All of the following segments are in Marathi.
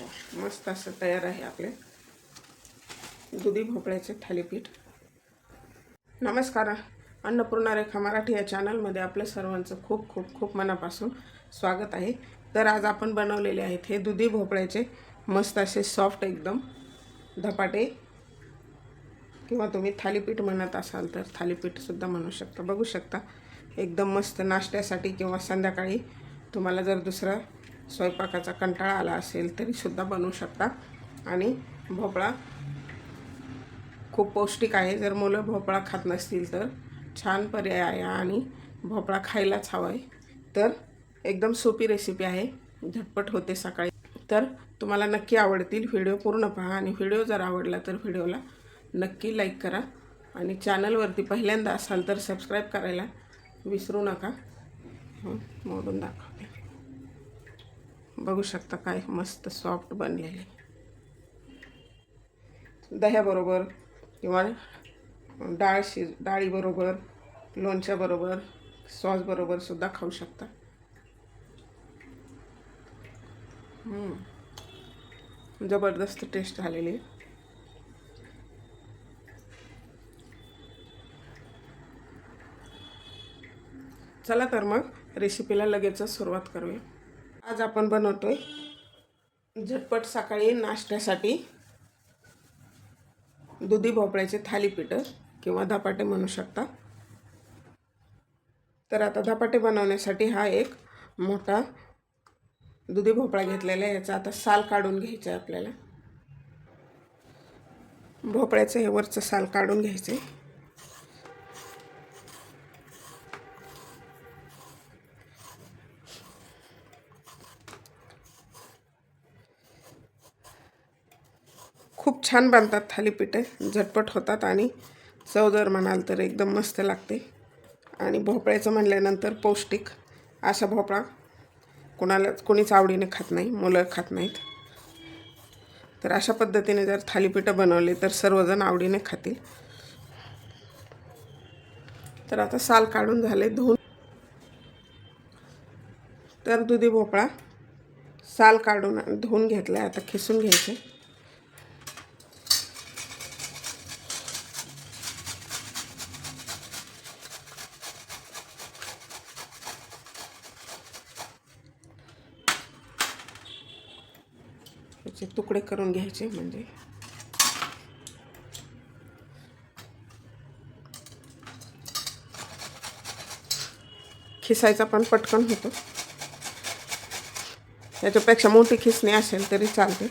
मस्त असं तयार आहे आपले. दुधी भोपळ्याचे थालीपीठ. नमस्कार अन्नपूर्णा रेखा मराठी या चॅनलमध्ये आपल्या सर्वांचं खूप खूप खूप मनापासून स्वागत आहे. तर आज आपण बनवलेले आहेत हे दुधी भोपळ्याचे मस्त असे सॉफ्ट एकदम धपाटे. किंवा तुम्ही थालीपीठ म्हणत असाल तर थालीपीठसुद्धा म्हणू शकता. बघू शकता एकदम मस्त नाश्त्यासाठी किंवा संध्याकाळी तुम्हाला जर दुसरा स्वयंपाकाचा कंटाळा आला असेल तरीसुद्धा बनवू शकता. आणि भोपळा खूप पौष्टिक आहे. जर मुलं भोपळा खात नसतील तर छान पर्याय आहे आणि भोपळा खायलाच हवा आहे तर एकदम सोपी रेसिपी आहे. झटपट होते सकाळी. तर तुम्हाला नक्की आवडतील. व्हिडिओ पूर्ण पहा आणि व्हिडिओ जर आवडला तर व्हिडिओला नक्की लाईक करा. आणि चॅनलवरती पहिल्यांदा असाल तर सबस्क्राईब करायला विसरू नका. मोडून दाखवा. बघू शकता काय मस्त सॉफ्ट बनलेले. दह्याबरोबर किंवा डाळ शि डाळीबरोबर लोणच्याबरोबर सॉसबरोबर सुद्धा खाऊ शकता. जबरदस्त टेस्ट झालेली. आहे चला तर मग रेसिपीला लगेचच सुरुवात करूया. आज आपण बनवतोय झटपट सकाळी नाश्त्यासाठी दुधी भोपळ्याचे थालीपीठं किंवा धपाटे म्हणू शकता. तर आता धपाटे बनवण्यासाठी हा एक मोठा दुधी भोपळा घेतलेला आहे. याचा आता साल काढून घ्यायचा आहे आपल्याला. भोपळ्याचं हे वरचं साल काढून घ्यायचं आहे खूप छान बनतात थालीपीठे. झटपट होतात आणि चव जर म्हणाल तर एकदम मस्त लागते. आणि भोपळ्याचं म्हणल्यानंतर पौष्टिक. असा भोपळा कोणालाच कोणीच आवडीने खात नाही मुलं खात नाहीत. तर अशा पद्धतीने जर थालीपीठं बनवले तर सर्वजण आवडीने खातील. तर आता साल काढून झाले धुवून. तर दुधी भोपळा साल काढून धुवून घेतला आता खिसून घ्यायचे. त्याचे तुकडे करून घ्यायचे म्हणजे. खिसायचा पण पटकन होतो. याच्यापेक्षा मोठी खिसणी असेल तरी चालते.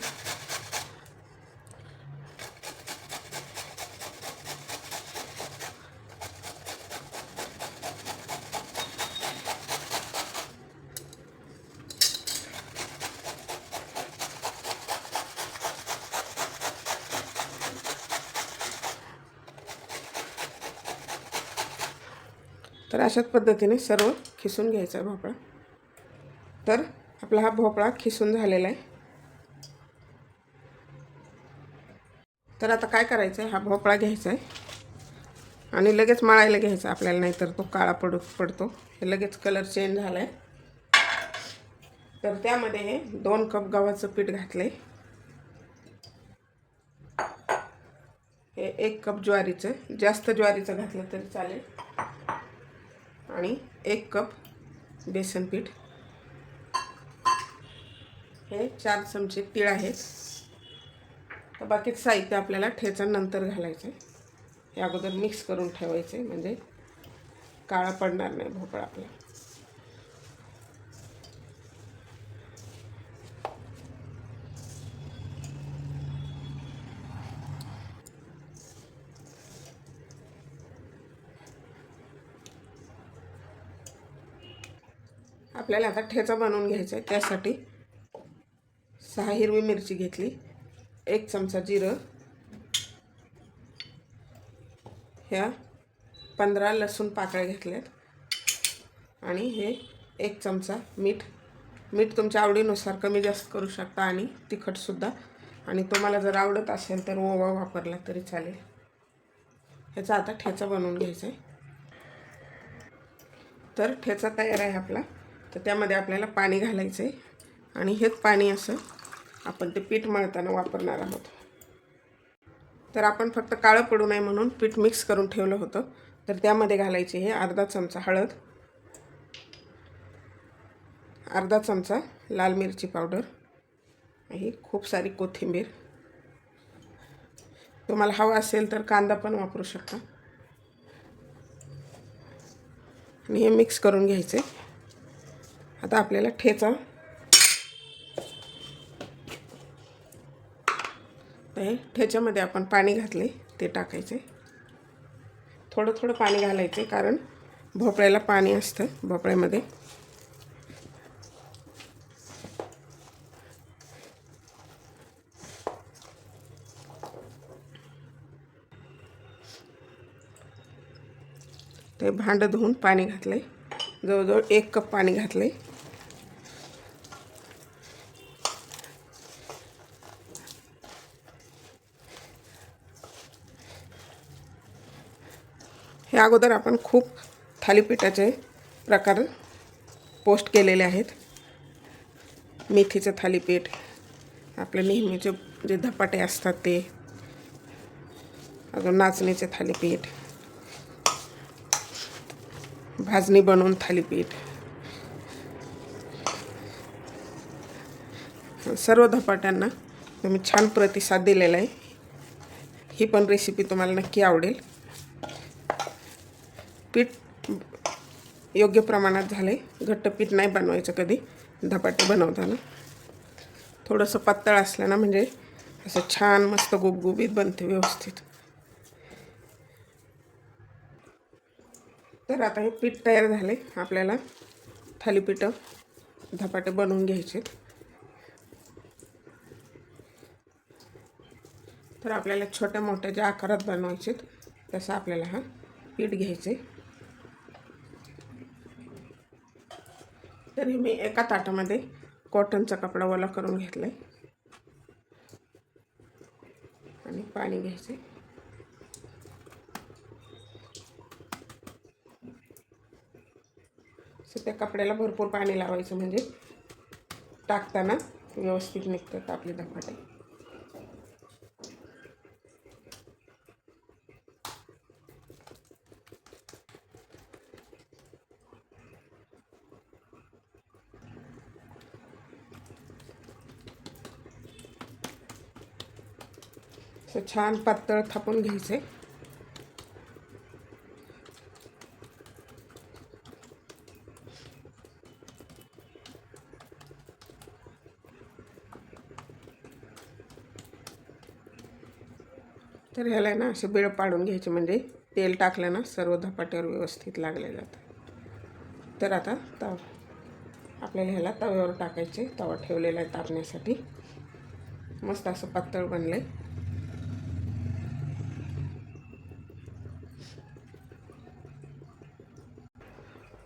तर अशाच पद्धतीने सर्व खिसून घ्यायचा आहे भोपळा. तर आपला हा भोपळा खिसून झालेला आहे. तर आता काय करायचं आहे हा भोपळा घ्यायचा आहे आणि लगेच मळायला घ्यायचा आपल्याला नाहीतर तो काळा पडू पडतो. हे लगेच कलर चेंज झाला आहे तर त्यामध्ये हे दोन कप गव्हाचं पीठ घातलं आहे हे एक कप ज्वारीचं जास्त ज्वारीचं घातलं तरी चालेल. आणि एक कप बेसन पीठ. हे चार चमचे तीळ आहेत तर बाकीचं साहित्य आपल्याला ठेचानंतर घालायचं हे अगोदर मिक्स करून ठेवायचे म्हणजे काळा पडणार नाही भोपळा आपला. आपल्याला आता ठेचा बनवून घ्यायचा आहे. त्यासाठी सहा हिरवी मिरची घेतली. एक चमचा जिरं. ह्या पंधरा लसूण पाकळ्या घेतल्यात. आणि हे एक चमचा मीठ. मीठ तुमच्या आवडीनुसार कमी जास्त करू शकता आणि तिखटसुद्धा आणि तुम्हाला जर आवडत असेल तर ओवा वापरला तरी चालेल. ह्याचा आता ठेचा बनवून घ्यायचा आहे. तर ठेचा तयार आहे आपला. तर त्यामध्ये आपल्याला पाणी घालायचं आहे आणि हेच पाणी असं आपण ते पीठ मळताना वापरणार आहोत. तर आपण फक्त काळं पडू नये म्हणून पीठ मिक्स करून ठेवलं होतं. तर त्यामध्ये घालायचे हे अर्धा चमचा हळद अर्धा चमचा लाल मिरची पावडर ही खूप सारी कोथिंबीर. तुम्हाला हवा असेल तर कांदा पण वापरू शकता. आणि हे मिक्स करून घ्यायचे. आता आपल्याला ठेचा. ठेच्यामध्ये आपण पाणी घातले ते टाकायचे. थोडं थोडं पाणी घालायचे कारण भोपळ्याला पाणी असतं भोपळ्यामध्ये. ते भांडं धुवून पाणी घातले जवळजवळ एक कप पाणी घातले या अगोदर आपण खूप थालीपीठाचे प्रकार पोस्ट केलेले आहेत. मेथीचं थालीपीठ आपले नेहमीचे जे धपाटे असतात ते अजून नाचणीचे थालीपीठ भाजणी बनवून थालीपीठ सर्व धपाट्यांना तुम्ही छान प्रतिसाद दिलेला आहे. ही पण रेसिपी तुम्हाला नक्की आवडेल. पीठ योग्य प्रमाणात झालं आहे घट्ट पीठ नाही बनवायचं कधी. धपाटे बनवताना. थोडंसं पातळ असलं ना म्हणजे असं छान मस्त गुबगुबीत बनते व्यवस्थित. तर आता हे पीठ तयार झाले आपल्याला थालीपीठं धपाटे बनवून घ्यायचे तर आपल्याला छोट्या मोठ्या ज्या आकारात बनवायचे तसं आपल्याला हा पीठ घ्यायचे तर हे मी एका ताटामध्ये कॉटनचा कपडा ओला करून घेतला आहे आणि पाणी घ्यायचे सो त्या कपड्याला भरपूर पाणी लावायचं म्हणजे टाकताना व्यवस्थित निघतात आपले धपाटे. असं छान पातळ थापून घ्यायचे. तर ह्याला ना असे बिळ पाडून घ्यायचे म्हणजे तेल टाकलं ना सर्व धपाट्यावर व्यवस्थित लागले जातं तर आता तव आपल्याला ह्याला तव्यावर टाकायचे तवा ठेवलेला आहे तापण्यासाठी. मस्त असं पातळ बनलं आहे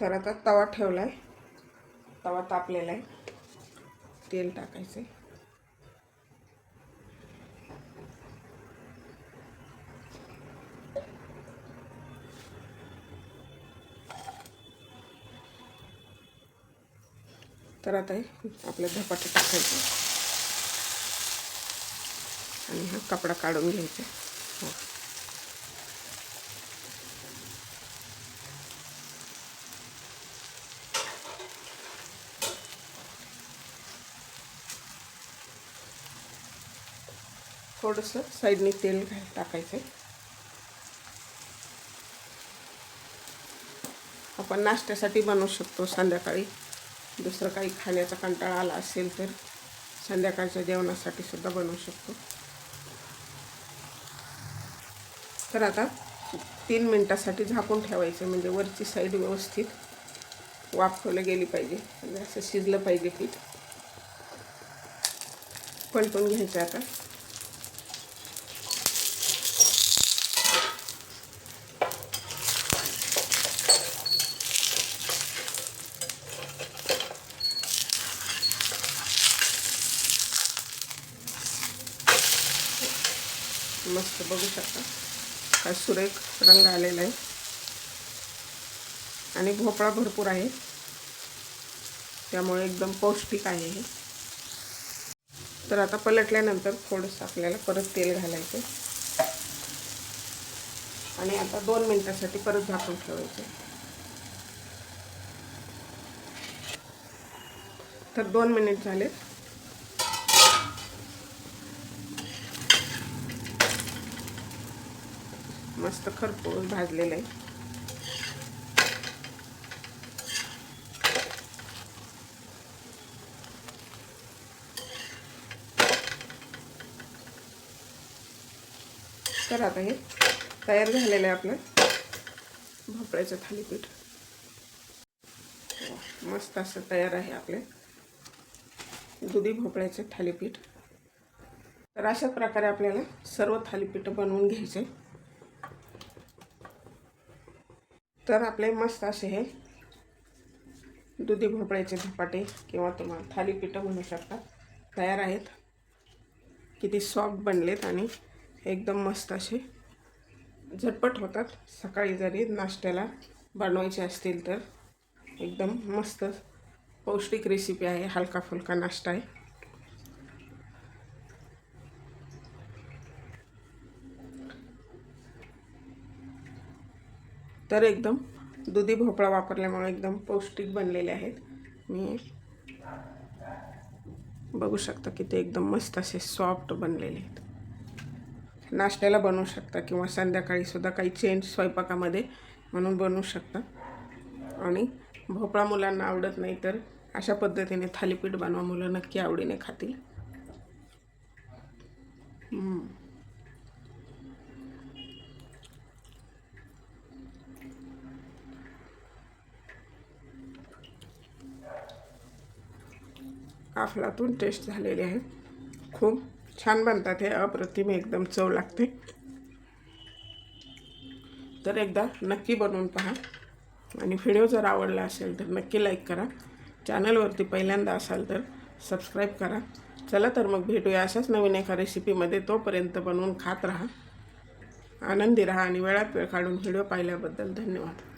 तर आता तवा ठेवला आहे तवा तापलेला आहे. तेल टाकायचं आहे तर आता हे आपल्या धपाटे टाकायचे. आणि हा कपडा काढून घ्यायचा हो थोडंसं साईडने तेल घाल टाकायचं. आपण नाश्त्यासाठी बनवू शकतो संध्याकाळी. दुसरं काही खाण्याचा कंटाळा आला असेल तर संध्याकाळच्या जेवणासाठी सुद्धा बनवू शकतो. तर आता तीन मिनटासाठी झाकून ठेवायचं म्हणजे वरची साईड व्यवस्थित वाफवलं गेली पाहिजे. म्हणजे असं शिजलं पाहिजे पीठ. पलटून घ्यायचं आता. मस्त बघू शकता. काय सुरेख रंग आलेला आहे. आणि भोपळा भरपूर आहे. त्यामुळे एकदम पौष्टिक आहे हे. तर आता पलटल्यानंतर थोडंसं आपल्याला परत तेल घालायचं. आणि आता दोन मिनटासाठी परत झाकून ठेवायचं. तर दोन मिनिट झाले. मस्त खरपूस भाजलेलं आहे. तर आता हे तयार झालेलं आहे आपलं भोपळ्याचं थालीपीठ. मस्त असं तयार आहे आपले दुधी भोपळ्याचे थालीपीठ. तर अशा प्रकारे आपल्याला सर्व थालीपीठ बनवून घ्यायचे. तर आपले मस्त असे हे दुधी भोपळ्याचे धपाटे किंवा तुम्हाला थालीपीठं म्हणू शकता. तयार आहेत. किती सॉफ्ट बनलेत आणि एकदम मस्त असे झटपट होतात. सकाळी जरी नाश्त्याला बनवायचे असतील तर एकदम मस्त पौष्टिक रेसिपी आहे. हलका फुलका नाश्ता आहे. तर एकदम दुधी भोपळा वापरल्यामुळे एकदम पौष्टिक बनलेले आहेत. मी बघू शकता की ते एकदम मस्त असे सॉफ्ट बनलेले आहेत. नाश्त्याला बनवू शकता किंवा संध्याकाळीसुद्धा काही चेंज स्वयंपाकामध्ये म्हणून बनवू शकता. आणि भोपळा मुलांना आवडत नाही तर अशा पद्धतीने थालीपीठ बनवा मुलं नक्की आवडीने खातील. काफलातून टेस्ट झालेली आहे. खूप छान बनतात हे अप्रतिम एकदम चव लागते. तर एकदा नक्की बनवून पहा. आणि व्हिडिओ जर आवडला असेल तर नक्की लाईक करा. चॅनलवरती पहिल्यांदा असाल तर सबस्क्राईब करा. चला तर मग भेटूया अशाच नवीन एका रेसिपीमध्ये. तोपर्यंत बनवून खात राहा. आनंदी राहा आणि वेळात वेळ काढून व्हिडिओ पाहिल्याबद्दल धन्यवाद.